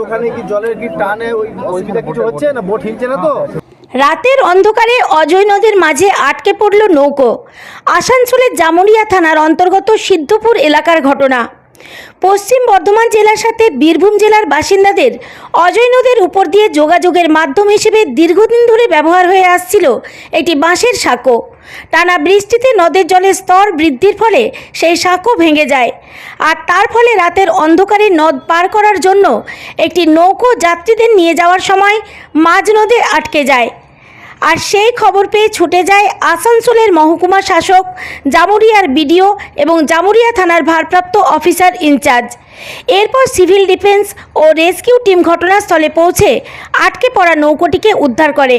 ওখানে কি জলের কি টানে ওই অসুবিধা কিছু হচ্ছে না? বোট হিলছে না তো? রাতের অন্ধকারে অজয় নদীর মাঝে আটকে পড়ল নৌকো। আসানসোলের জামুরিয়া থানার অন্তর্গত সিদ্ধপুর এলাকার ঘটনা। পশ্চিম বর্ধমান জেলার সাথে বীরভূম জেলার বাসিন্দাদের অজয় নদীর উপর দিয়ে যোগাযোগের মাধ্যম হিসেবে দীর্ঘদিন ধরে ব্যবহার হয়ে আসছিল একটি বাঁশের সাঁকো। টানা বৃষ্টিতে নদের জলের স্তর বৃদ্ধির ফলে সেই সাঁকো ভেঙে যায়। আর তার ফলে রাতের অন্ধকারে নদ পার করার জন্য একটি নৌকো যাত্রীদের নিয়ে যাওয়ার সময় মাঝ নদে আটকে যায়। আর সেই খবর পেয়ে ছুটে যায় আসানসোলের মহকুমা শাসক জামুরিয়ার বিডিও এবং জামুরিয়া থানার ভারপ্রাপ্ত অফিসার ইনচার্জ। এরপর সিভিল ডিফেন্স ও রেস্কিউ টিম ঘটনাস্থলে পৌঁছে আটকে পড়া নৌকোটিকে উদ্ধার করে।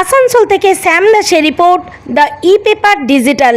আসানসোল থেকে শ্যাম দাসের report the E paper digital.